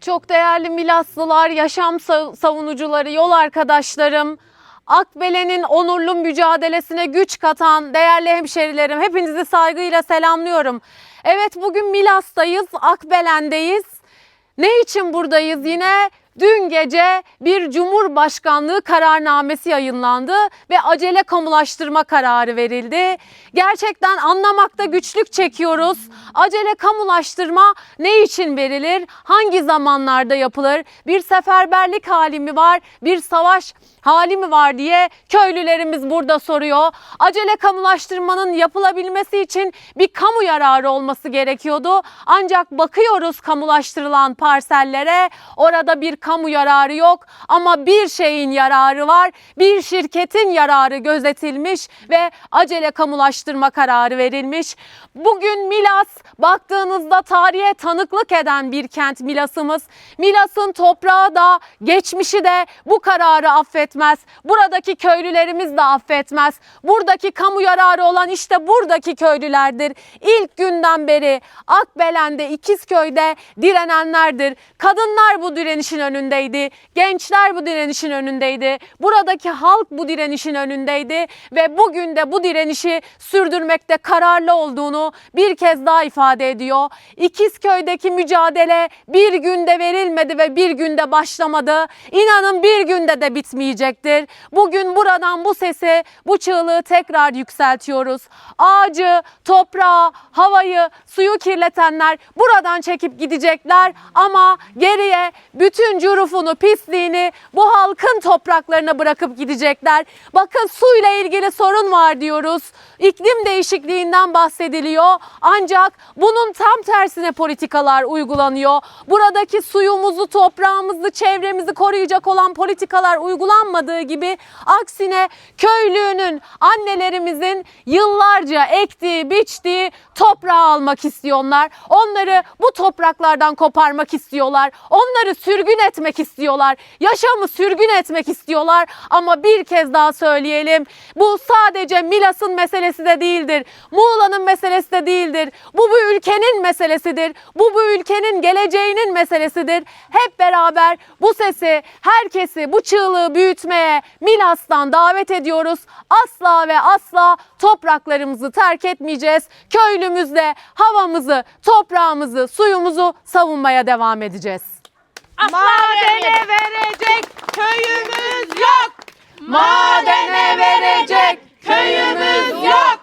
Çok değerli Milaslılar, yaşam sa- savunucuları, yol arkadaşlarım, Akbelen'in onurlu mücadelesine güç katan değerli hemşerilerim, hepinizi saygıyla selamlıyorum. Evet bugün Milas'tayız, Akbelen'deyiz. Ne için buradayız yine? Dün gece bir Cumhurbaşkanlığı kararnamesi yayınlandı ve acele kamulaştırma kararı verildi. Gerçekten anlamakta güçlük çekiyoruz. Acele kamulaştırma ne için verilir? Hangi zamanlarda yapılır? Bir seferberlik hali mi var? Bir savaş hali mi var diye köylülerimiz burada soruyor. Acele kamulaştırmanın yapılabilmesi için bir kamu yararı olması gerekiyordu. Ancak bakıyoruz kamulaştırılan parsellere orada bir kamu yararı yok ama bir şeyin yararı var. Bir şirketin yararı gözetilmiş ve acele kamulaştırma kararı verilmiş. Bugün Milas baktığınızda tarihe tanıklık eden bir kent Milas'ımız. Milas'ın toprağı da geçmişi de bu kararı affetmez. Buradaki köylülerimiz de affetmez. Buradaki kamu yararı olan işte buradaki köylülerdir. İlk günden beri Akbelen'de, İkizköy'de direnenlerdir. Kadınlar bu direnişin önündeydi. Gençler bu direnişin önündeydi. Buradaki halk bu direnişin önündeydi ve bugün de bu direnişi sürdürmekte kararlı olduğunu bir kez daha ifade ediyor. İkizköy'deki mücadele bir günde verilmedi ve bir günde başlamadı. İnanın bir günde de bitmeyecektir. Bugün buradan bu sesi, bu çığlığı tekrar yükseltiyoruz. Ağacı, toprağı, havayı, suyu kirletenler buradan çekip gidecekler ama geriye bütün curufunu, pisliğini bu halkın topraklarına bırakıp gidecekler. Bakın suyla ilgili sorun var diyoruz. İklim değişikliğinden bahsediliyor. Ancak bunun tam tersine politikalar uygulanıyor. Buradaki suyumuzu, toprağımızı, çevremizi koruyacak olan politikalar uygulanmadığı gibi aksine köylünün, annelerimizin yıllarca ektiği, biçtiği toprağı almak istiyorlar. Onları bu topraklardan koparmak istiyorlar. Onları sürgün etmek istiyorlar. Yaşamı sürgün etmek istiyorlar. Ama bir kez daha söyleyelim. Bu sadece Milas'ın meselesi de değildir. Muğla'nın meselesi de değildir. Bu bu ülkenin meselesidir. Bu bu ülkenin geleceğinin meselesidir. Hep beraber bu sesi, herkesi bu çığlığı büyütmeye Milas'tan davet ediyoruz. Asla ve asla topraklarımızı terk etmeyeceğiz. Köylümüzle havamızı, toprağımızı, suyumuzu savunmaya devam edeceğiz. Madene verecek köyümüz yok. Madene verecek köyümüz yok.